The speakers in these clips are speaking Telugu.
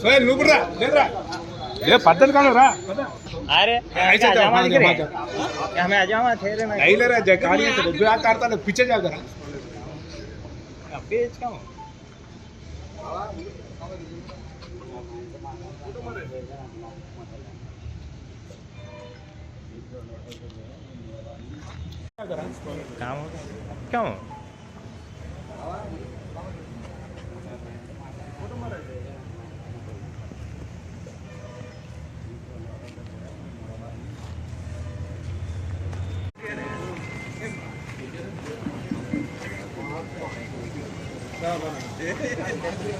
సోహెల్ నువ్వు కూడా రా, లేదురా ఏ పద్ధతి కాదు రా अरे ऐसे तो आजामा हाँ, दिख रहे हाँ, हैं क्या हमें आजामा थे रे मैं नहीं ले रहा गाड़ी है तो जो करता है पीछे जा जरा पेज का Calma. Calma.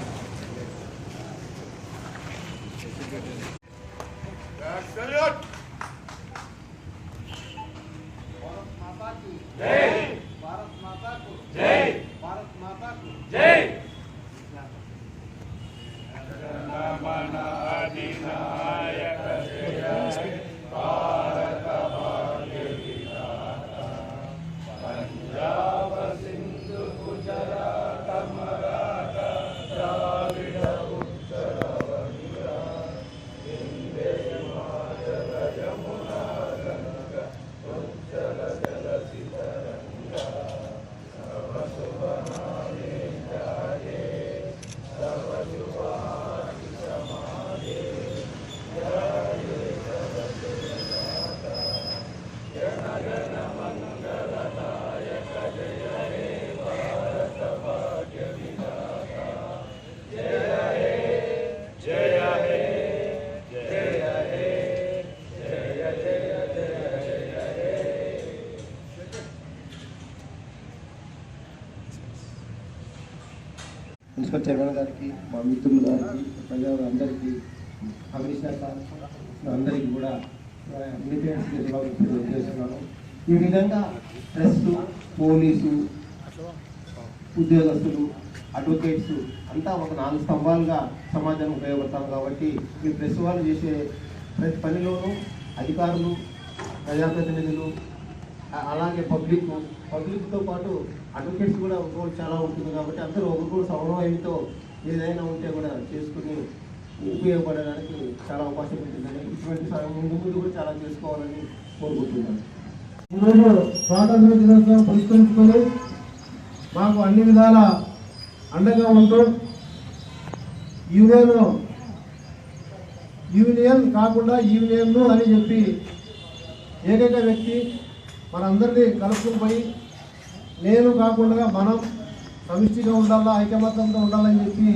మున్సిపల్ చైర్మన్ గారికి మా మిత్రులు గారికి ప్రజలు అందరికీ కమిషనర్ అందరికీ కూడా చేస్తున్నాను ఈ విధంగా ప్రెస్ పోలీసు ఉద్యోగస్తులు అడ్వకేట్స్ అంతా ఒక నాలుగు స్తంభాలుగా సమాజానికి ఉపయోగపడతాం కాబట్టి ఈ ప్రెస్ వాళ్ళు చేసే ప్రతి పనిలోనూ అధికారులు ప్రజాప్రతినిధులు అలాగే పబ్లిక్ పబ్లిక్తో పాటు అడ్వకేట్స్ కూడా రోల్ చాలా ఉంటుంది కాబట్టి అందరూ ఒకరు సమన్వయంతో ఏదైనా ఉంటే కూడా చేసుకుని ఉపయోగపడడానికి చాలా అవకాశం ఉంటుందని ఇటువంటి ముందు ముందు కూడా చాలా చేసుకోవాలని కోరుకుంటున్నాను. ఈరోజు స్వాతంత్ర దినోత్సవం పురస్కరించుకొని మాకు అన్ని విధాల అండగా ఉంటూ యూనియన్ యూనియన్ కాకుండా యూనియన్ను అని చెప్పి ఏకైక వ్యక్తి మనందరినీ కలుపుకుని పోయి నేను కాకుండా మనం సమిష్టిగా ఉండాలా ఐకమత్యంతో ఉండాలని చెప్పి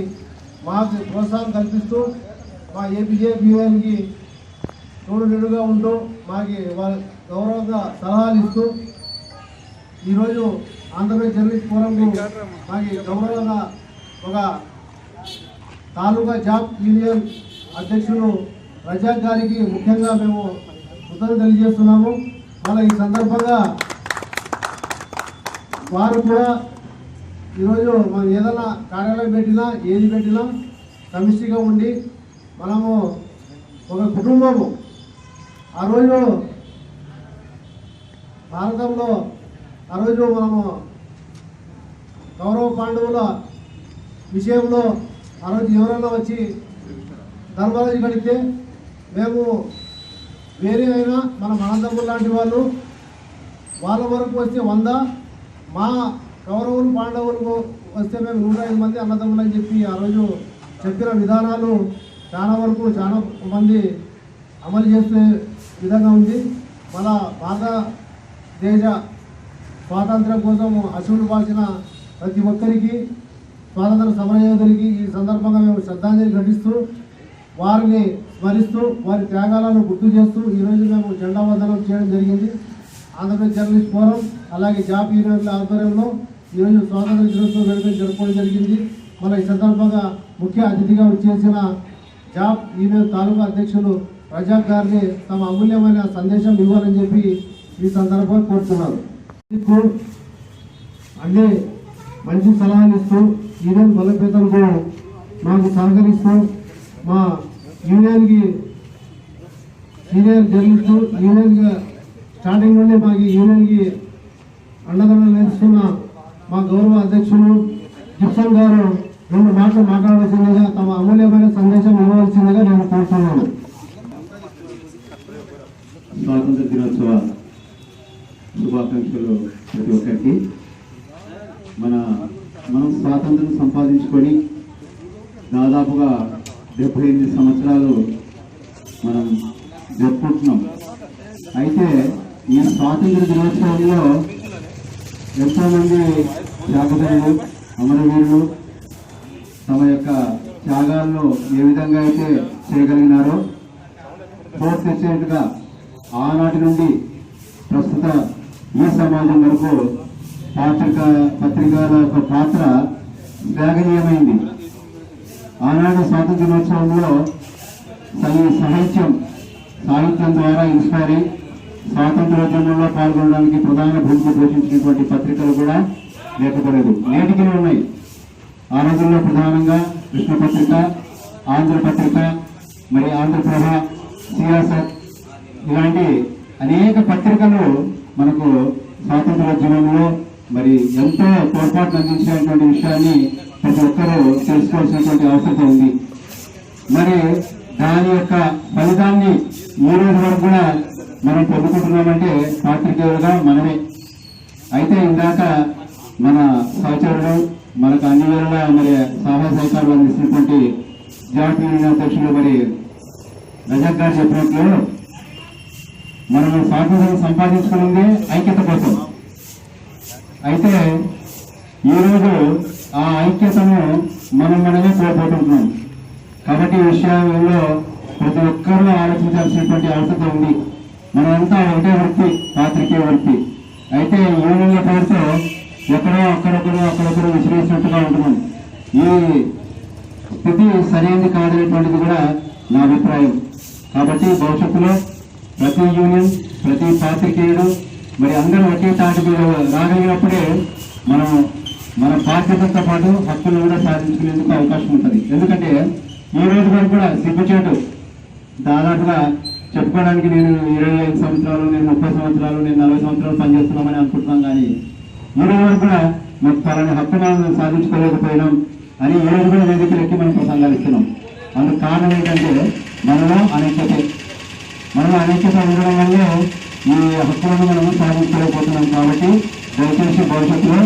మాకు ప్రోత్సాహం కల్పిస్తూ మా ఏపీజే యూనియన్కి తోడు నిడుగా ఉంటూ మాకు వారి గౌరవంగా సలహాలు ఇస్తూ ఈరోజు ఆంధ్రప్రదేశ్ జర్నలిస్ట్ ఫోరంకు మాకు గౌరవంగా ఒక తాలూకా జాబ్ యూనియన్ అధ్యక్షులు రజాక్ గారికి ముఖ్యంగా మేము కృతజ్ఞతలు తెలియజేస్తున్నాము. మళ్ళీ ఈ సందర్భంగా వారు కూడా ఈరోజు మనం ఏదైనా కార్యాలయం పెట్టినా ఏది పెట్టినా సమిష్టిగా ఉండి మనము ఒక కుటుంబము. ఆ రోజు భారతంలో ఆ రోజు మనము కౌరవ పాండవుల విషయంలో ఆ రోజు ఎవరైనా వచ్చి ధర్మరాజు కడితే మేము వేరే అయినా మన మనందమ్ములు లాంటి వాళ్ళు వాళ్ళ వరకు వస్తే వంద మా కౌరవులు పాండవులు వస్తే మేము నూట ఐదు మంది అన్నదమ్ములని చెప్పి ఆ రోజు చెప్పిన విధానాలు చాలా వరకు చాలా మంది అమలు చేసే విధంగా ఉంది. మన భారతదేశ స్వాతంత్రం కోసం అశువులు పాల్చిన ప్రతి ఒక్కరికి స్వాతంత్ర సమరయోధులకి ఈ సందర్భంగా మేము శ్రద్ధాంజలి ఘటిస్తూ వారిని స్మరిస్తూ వారి త్యాగాలను గుర్తు చేస్తూ ఈరోజు మేము జెండా వందనం చేయడం జరిగింది. ఆంధ్రప్రదేశ్ జర్నలిస్ట్ ఫోరం అలాగే జాబ్ యూనియన్ల ఆధ్వర్యంలో ఈరోజు స్వాతంత్ర దినోత్సవం వేడుక జరుపుకోవడం జరిగింది. మన ఈ సందర్భంగా ముఖ్య అతిథిగా వచ్చేసిన జాబ్ ఈమెయిల్ తాలూకా అధ్యక్షులు రజాక్ గారిని తమ అమూల్యమైన సందేశం ఇవ్వాలని చెప్పి ఈ సందర్భంగా కోరుతున్నారు అన్ని మంచి సలహాలు ఇస్తూ యూనియన్ బలోపేతంకు మాకు సహకరిస్తూ మా యూనియన్కి సీనియర్ జర్నలిస్టు యూనియన్గా స్టార్టింగ్ నుండి మాకు యూనియన్కి అండదండలు నేర్చుకున్న మా గౌరవ అధ్యక్షులు జిప్సన్ గారు రెండు మాటలు మాట్లాడవలసిందిగా తమ అమూల్యమైన సందేశం ఇవ్వవలసిందిగా నేను కోరుతున్నాను. స్వాతంత్ర దినోత్సవ శుభాకాంక్షలు ప్రతి ఒక్కరికి. మన మనం స్వాతంత్రం సంపాదించుకొని దాదాపుగా డెబ్బై ఎనిమిది సంవత్సరాలు మనం జరుపుకుంటున్నాం. అయితే నేను స్వాతంత్ర దినోత్సవంలో ఎంతోమంది త్యాగదారులు అమరవీరులు తమ యొక్క త్యాగాలను ఏ విధంగా అయితే చేయగలిగినారో ఫోర్త్గా ఆనాటి నుండి ప్రస్తుత ఈ సమాజం వరకు పాత్రిక పత్రికల యొక్క పాత్ర శ్లాఘనీయమైంది ఆనాడు స్వాతంత్ర దినోత్సవంలో తన సాహిత్యం సాహిత్యం ద్వారా ఇన్స్పైర్ అయి స్వాతంత్రోద్యమంలో పాల్గొనడానికి ప్రధాన భూమిక పోషించినటువంటి పత్రికలు కూడా లేకపోలేదు. నేటికి ఉన్నాయి. ఆ రోజుల్లో ప్రధానంగా కృష్ణ పత్రిక ఆంధ్ర పత్రిక మరి ఆంధ్రప్రభ సియాసత్ ఇలాంటి అనేక పత్రికలు మనకు స్వాతంత్రోద్యమంలో మరి ఎంతో తోడ్పాటు అందించినటువంటి విషయాన్ని ప్రతి ఒక్కరూ తెలుసుకోవాల్సినటువంటి అవసరం ఉంది. మరి దాని యొక్క ఫలితాన్ని ఈ రోజు వరకు కూడా మనం పొందుకుంటున్నామంటే పాత్రికేయులుగా మనమే. అయితే ఇందాక మన సహచరుడు మనకు అన్ని వేళలా మరి సహాయ సహకారాలు అందిస్తున్నటువంటి జాయింట్ యూనియన్ అధ్యక్షులు మరి రజాక్ గారు చెప్పినట్లు మనం స్వాతంత్రం సంపాదించుకున్నది ఐక్యత కోసం. అయితే ఈరోజు ఆ ఐక్యతను మనం మనమే కోల్పోతుంటున్నాం కాబట్టి ఈ విషయంలో ప్రతి ఒక్కరూ ఆలోచించాల్సినటువంటి అవసరం ఉంది. మనమంతా ఒకటే వృత్తి పాత్రికే వృత్తి. అయితే యూనియన్ల పేరుతో ఎక్కడో అక్కడొక్కడో అక్కడొక్కడో విసిరేసినట్టుగా ఉంటున్నాం. ఈ స్థితి సరైనది కాదనేటువంటిది కూడా నా అభిప్రాయం. కాబట్టి భవిష్యత్తులో ప్రతి యూనియన్ ప్రతి పాత్రికేయుడు మరి అందరూ ఒకే తాటి మీద రాగలిగినప్పుడే మనం మన బాధ్యతతో పాటు హక్కులు కూడా సాధించుకునేందుకు అవకాశం ఉంటుంది. ఎందుకంటే ఈ రోజు వరకు కూడా సిగ్గుచేటు దాదాపుగా చెప్పుకోవడానికి నేను ఇరవై ఐదు సంవత్సరాలు నేను ముప్పై సంవత్సరాలు నేను నలభై సంవత్సరాలు పనిచేస్తున్నామని అనుకుంటున్నాం కానీ ఈ రోజు వరకు కూడా మాకు పలాని హక్కు మనం సాధించుకోలేకపోయినాం అని ఈ రోజు కూడా వేదికలెక్కి మనం ప్రసంగాలిస్తున్నాం అందుకు కారణం ఏంటంటే మనలో అనేకత మనలో అనేకత ఉండడం వల్లే ఈ హక్కులను మనము సాధించలేకపోతున్నాం కాబట్టి దయచేసి భవిష్యత్తులో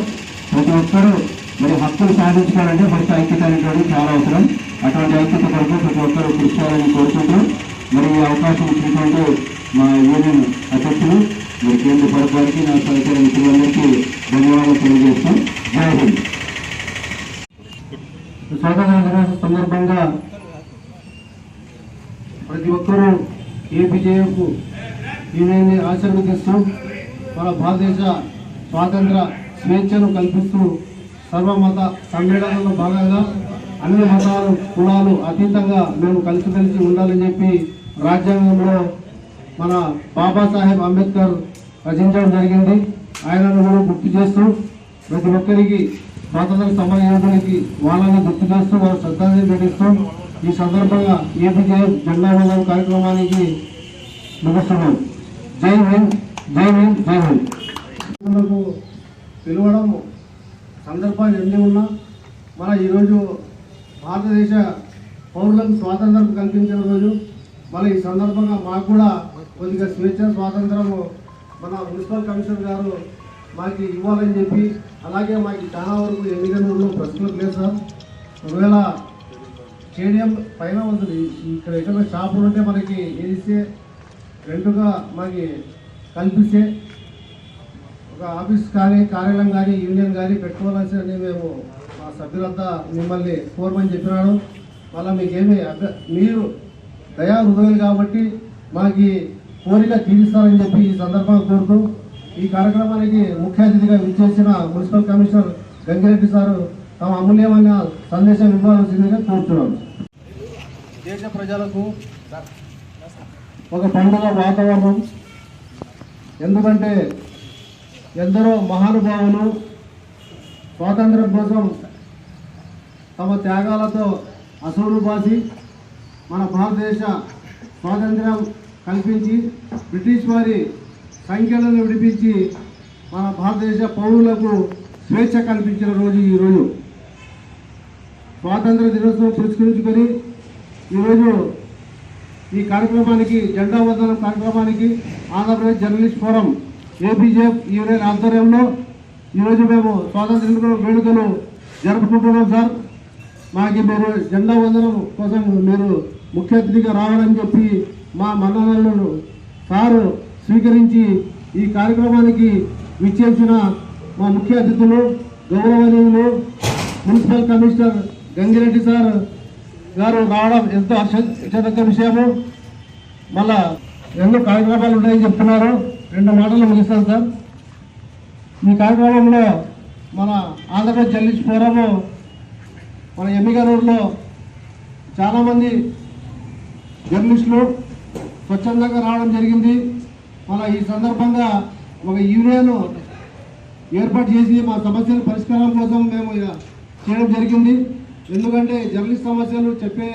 ప్రతి ఒక్కరూ మరి హక్కులు సాధించుకోవాలంటే ఫస్ట్ ఐక్యత అనేటువంటి చాలా అవసరం. అటువంటి ఐక్యత కొరకు ప్రతి ఒక్కరూ కృషి చేయాలని కోరుకుంటూ మరి ఈ అవకాశం ఇచ్చినటువంటి మా యూనియన్ అధ్యక్షులు మరి కేంద్ర ప్రభుత్వానికి నా సహకార మిత్రులందరికీ ధన్యవాదాలు తెలియజేస్తాం జై హింద్. స్వాతంత్ర దినోత్సవ సందర్భంగా ప్రతి ఒక్కరూ ఏపీజేఎఫ్ యూనియన్ని ఆశీర్వదిస్తూ మన భారతదేశ స్వాతంత్ర స్వేచ్ఛను కల్పిస్తూ సర్వమత సమ్మేళనంలో భాగంగా అన్ని మతాలు కులాలు అతీతంగా మేము కలిసిమెలిసి ఉండాలని చెప్పి రాజ్యాంగంలో మన బాబాసాహెబ్ అంబేద్కర్ రచించడం జరిగింది. ఆయనను కూడా గుర్తు చేస్తూ ప్రతి ఒక్కరికి స్వాతంత్ర సమర యోధులకి వాళ్ళని గుర్తు చేస్తూ వారు శ్రద్ధాంజలి ఘటిస్తూ ఈ సందర్భంగా ఏపీజేఎఫ్ జెండా వందనం కార్యక్రమానికి ముగిస్తున్నాం. జై హింద్ జై హింద్ జై హింద్. పిలవడం సందర్భాలు ఎన్ని ఉన్నా మన ఈరోజు భారతదేశ పౌరులకు స్వాతంత్రం కల్పించిన రోజు. మళ్ళీ ఈ సందర్భంగా మాకు కూడా కొద్దిగా స్వేచ్ఛ స్వాతంత్రము మన మున్సిపల్ కమిషనర్ గారు మాకు ఇవ్వాలని చెప్పి అలాగే మాకు చాలా వరకు ఎన్ని గంటలు ప్రశ్నలు లేదు సార్. ఒకవేళ స్టేడియం పైన ఉంటుంది ఇక్కడ ఎక్కడ షాపులు ఉంటే మనకి ఏదిస్తే రెండుగా మనకి కల్పిస్తే ఒక ఆఫీస్ కానీ కార్యాలయం కానీ యూనియన్ కానీ పెట్టుకోవాలని మేము సభ్యులంతా మిమ్మల్ని కోరమని చెప్పినాడు మళ్ళీ మీకేమి మీరు దయా హృదయాలు కాబట్టి మాకు కోరిక తీరుస్తారని చెప్పి ఈ సందర్భంగా కోరుతూ ఈ కార్యక్రమానికి ముఖ్య అతిథిగా విచ్చేసిన మున్సిపల్ కమిషనర్ గంగిరెడ్డి సారు తమ అమూల్యమైన సందేశం ఇవ్వాల్సిందిగా కోరుతున్నాను. దేశ ప్రజలకు ఒక పండుగ వాతావరణం. ఎందుకంటే ఎందరో మహానుభావులు స్వాతంత్రం కోసం తమ త్యాగాలతో అసూలు బాసి మన భారతదేశ స్వాతంత్ర్యం కల్పించి బ్రిటిష్ వారి సంఖ్యలను విడిపించి మన భారతదేశ పౌరులకు స్వేచ్ఛ కల్పించిన రోజు ఈరోజు స్వాతంత్ర దినోత్సవం పురస్కరించుకొని ఈరోజు ఈ కార్యక్రమానికి జెండా వందనం కార్యక్రమానికి Andhra Pradesh journalist forum APJF union ఆధ్వర్యంలో ఈరోజు మేము స్వాతంత్ర వేడుకలు జరుపుకుంటున్నాం సార్. మాకి మీరు జెండా వందనం కోసం మీరు ముఖ్య అతిథిగా రావాలని చెప్పి మా మన్ననలను సారు స్వీకరించి ఈ కార్యక్రమానికి విచ్చేసిన మా ముఖ్య అతిథులు గౌరవనీయులు మున్సిపల్ కమిషనర్ గంగిరెడ్డి సార్ గారు రావడం ఎంతో హర్షదగ్గ విషయము. మళ్ళా ఎన్నో కార్యక్రమాలు ఉన్నాయని చెప్తున్నారు. రెండు మాటలు ముగిస్తాను సార్. ఈ కార్యక్రమంలో మన ఆంధ్రప్రదేశ్ జర్నలిస్ట్ ఫోరము మన ఎమ్మిగా రోడ్లో చాలామంది జర్నలిస్టులు స్వచ్ఛందంగా రావడం జరిగింది. మన ఈ సందర్భంగా ఒక యూనియన్ ఏర్పాటు చేసి మా సమస్యల పరిష్కారం కోసం మేము చేయడం జరిగింది. ఎందుకంటే జర్నలిస్ట్ సమస్యలు చెప్పే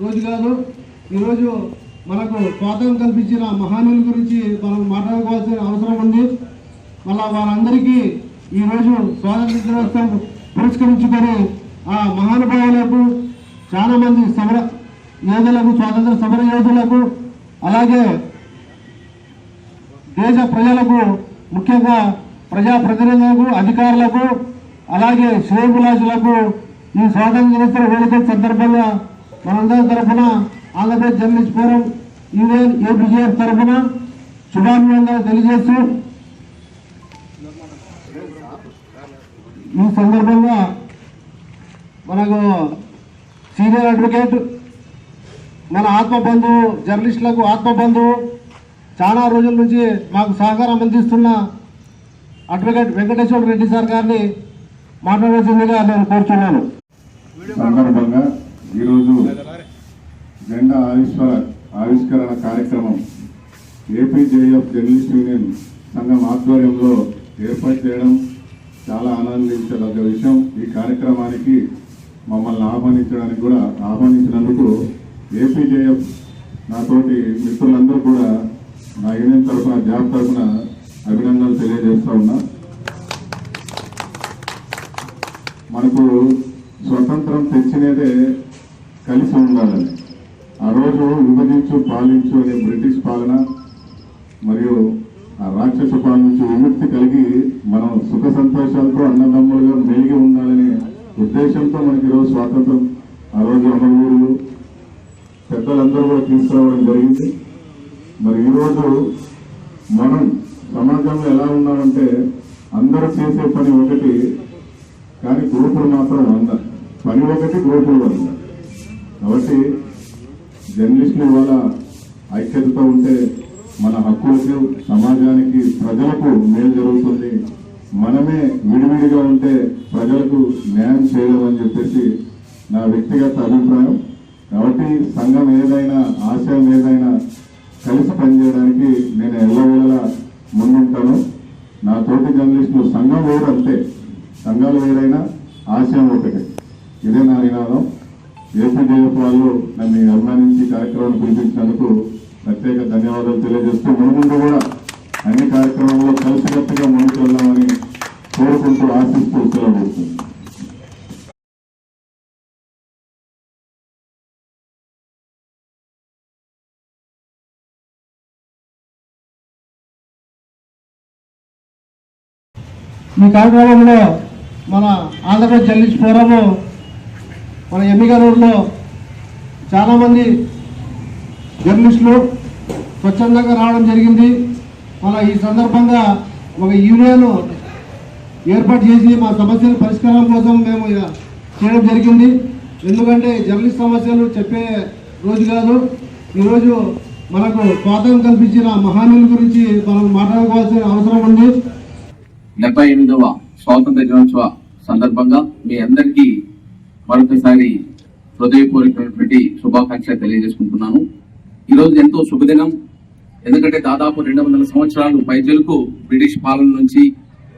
రోజు కాదు. ఈరోజు మనకు స్వాతంత్రం కల్పించిన మహానుల గురించి మనం మాట్లాడుకోవాల్సిన అవసరం ఉంది. మళ్ళా వారందరికీ ఈరోజు స్వాతంత్ర దినోత్సవం పురస్కరించుకొని ఆ మహానుభావులకు చాలా మంది సమర యోధులకు స్వాతంత్ర సమర యోధులకు అలాగే దేశ ప్రజలకు ముఖ్యంగా ప్రజాప్రతినిధులకు అధికారులకు అలాగే శ్రేయభిలాషులకు ఈ స్వాతంత్ర దినోత్సవ వేడుకల సందర్భంగా మనందరి తరఫున Andhra Pradesh journalist forum union APGF తరఫున శుభాభినందనలు తెలియజేస్తూ ఈ సందర్భంగా మనకు సీనియర్ అడ్వకేట్ మన ఆత్మబంధువు జర్నలిస్టులకు ఆత్మబంధువు చాలా రోజుల నుంచి మాకు సహకారం అందిస్తున్న అడ్వకేట్ వెంకటేశ్వర రెడ్డి సార్ గారిని మాట్లాడాల్సిందిగా నేను కోరుతున్నాను సందర్భంగా ఈరోజు జెండా ఆవిష్కర ఆవిష్కరణ కార్యక్రమం ఏపీజేఎఫ్ జర్నలిస్ట్ యూనియన్ సంఘం ఆధ్వర్యంలో ఏర్పాటు చేయడం చాలా ఆనందించదగ్గ విషయం. ఈ కార్యక్రమానికి మమ్మల్ని ఆహ్వానించడానికి కూడా ఆహ్వానించినందుకు ఏపీజేఎఫ్ నాతోటి మిత్రులందరూ కూడా నా యూనియన్ తరఫున జాబ్ తరఫున అభినందనలు తెలియజేస్తా ఉన్నా. మనకు స్వతంత్రం తెచ్చినదే కలిసి ఉండాలని. ఆ రోజు విభజించు పాలించు అనే బ్రిటిష్ పాలన మరియు ఆ రాక్షస పాలన నుంచి విముక్తి కలిగి మనం సుఖ సంతోషాలతో అన్నదమ్ములుగా మెలిగి ఉండాలనే ఉద్దేశంతో మనకి స్వాతంత్రం ఆ రోజు అమరవీరులు పెద్దలందరూ కూడా తీసుకురావడం జరిగింది. మరి ఈరోజు మనం సమాజంలో ఎలా ఉన్నామంటే అందరూ చేసే పని ఒకటి కానీ గ్రూపులు మాత్రం వంద. పని ఒకటి గ్రూపులు వంద. కాబట్టి జర్నలిస్టులు ఇవాళ ఐక్యతతో ఉంటే మన హక్కులకు సమాజానికి ప్రజలకు మేలు జరుగుతుంది. మనమే విడివిడిగా ఉంటే ప్రజలకు న్యాయం చేయలేమని చెప్పేసి నా వ్యక్తిగత అభిప్రాయం. కాబట్టి సంఘం ఏదైనా ఆశయం ఏదైనా కలిసి పనిచేయడానికి నేను ఎల్లవేళలా ముందుంటాను. నా తోటి జర్నలిస్టులు సంఘం వేరు అంతే. సంఘాలు వేరైనా ఆశయం ఒకటే. ఇదే నా నినాదం. ఏపీజేఎఫ్ వాళ్ళు నన్ను అభిమానించి కార్యక్రమాన్ని పిలిపించినందుకు ప్రత్యేక ధన్యవాదాలు తెలియజేస్తూ ముందు కూడా అన్ని కార్యక్రమాల్లో కలిసికట్టుగా ముందుకు వెళ్దామని కోరుకుంటూ ఆశిస్తూ సెలవు ఈ కార్యక్రమంలో మన ఆంధ్రప్రదేశ్ జర్నలిస్ట్ ఫోరము మన ఎమ్మిగా చాలామంది జర్నలిస్టులు స్వచ్ఛందంగా రావడం జరిగింది. మళ్ళీ ఈ సందర్భంగా ఒక యూనియన్ ఏర్పాటు చేసి మా సమస్యల పరిష్కారం కోసం మేము చేయడం జరిగింది. ఎందుకంటే జర్నలిస్ట్ సమస్యలు చెప్పే రోజు కాదు. ఈరోజు మనకు స్వాతంత్రం కల్పించిన మహానీయుల గురించి మనం మాట్లాడుకోవాల్సిన అవసరం ఉంది. డెబ్బై ఎనిమిదవ స్వాతంత్ర దినోత్సవ సందర్భంగా మీ అందరికీ మరొకసారి హృదయపూర్వకమైనటువంటి శుభాకాంక్షలు తెలియజేసుకుంటున్నాను. ఈరోజు ఎంతో శుభదినం. ఎందుకంటే దాదాపు రెండు వందల సంవత్సరాలు పైచలకు బ్రిటిష్ పాలన నుంచి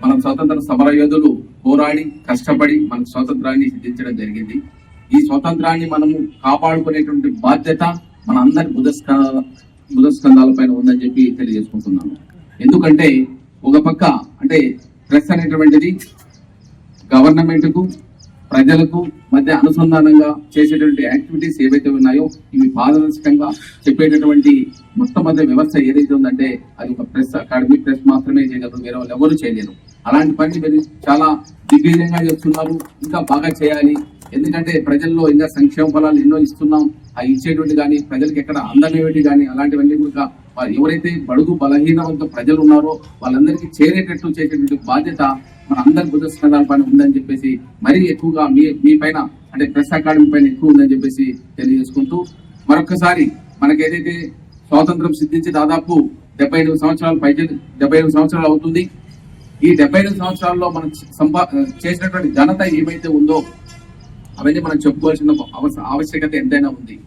మన స్వతంత్ర సమరయోధులు పోరాడి కష్టపడి మన స్వాతంత్రాన్ని సిద్ధించడం జరిగింది. ఈ స్వాతంత్రాన్ని మనము కాపాడుకునేటువంటి బాధ్యత మన అందరి బుధస్కంధాల పైన ఉందని చెప్పి తెలియజేసుకుంటున్నాను. ఎందుకంటే ఒక పక్క అంటే ప్రెస్ అనేటువంటిది గవర్నమెంట్కు ప్రజలకు మధ్య అనుసంధానంగా చేసేటువంటి యాక్టివిటీస్ ఏవైతే ఉన్నాయో ఇవి పారదర్శకంగా చెప్పేటటువంటి మొట్టమొదటి వ్యవస్థ ఏదైతే ఉందంటే అది ఒక ప్రెస్ అకాడమీ ప్రెస్ మాత్రమే చేయగలరు వేరే వాళ్ళు ఎవరు చేయలేరు. అలాంటి పని మీరు చాలా దిగ్విజయంగా చేస్తున్నారు ఇంకా బాగా చేయాలి. ఎందుకంటే ప్రజల్లో ఇంకా సంక్షేమ ఫలాలు ఎన్నో ఇస్తున్నాం ఆ ఇచ్చేటువంటి కానీ ప్రజలకు ఎక్కడ అందనేవి కానీ అలాంటివన్నీ కూడా ఎవరైతే బడుగు బలహీనవంత ప్రజలు ఉన్నారో వాళ్ళందరికీ చేరేటట్టు చేసేటువంటి బాధ్యత మన అందరి బుధస్కంధాల పైన ఉందని చెప్పేసి మరీ ఎక్కువగా మీ మీ పైన అంటే ప్రెస్ అకాడమీ పైన ఎక్కువ ఉందని చెప్పేసి తెలియజేసుకుంటూ మరొకసారి మనకి ఏదైతే స్వాతంత్రం సిద్ధించి దాదాపు డెబ్బై ఎనిమిది సంవత్సరాలు పై డెబ్బై ఎనిమిది సంవత్సరాలు అవుతుంది. ఈ డెబ్బై ఎనిమిది సంవత్సరాల్లో మనం సంపా చేసినటువంటి ఘనత ఏమైతే ఉందో అవన్నీ మనం చెప్పుకోవాల్సిన అవస- ఆవశ్యకత ఎంతైనా ఉంది.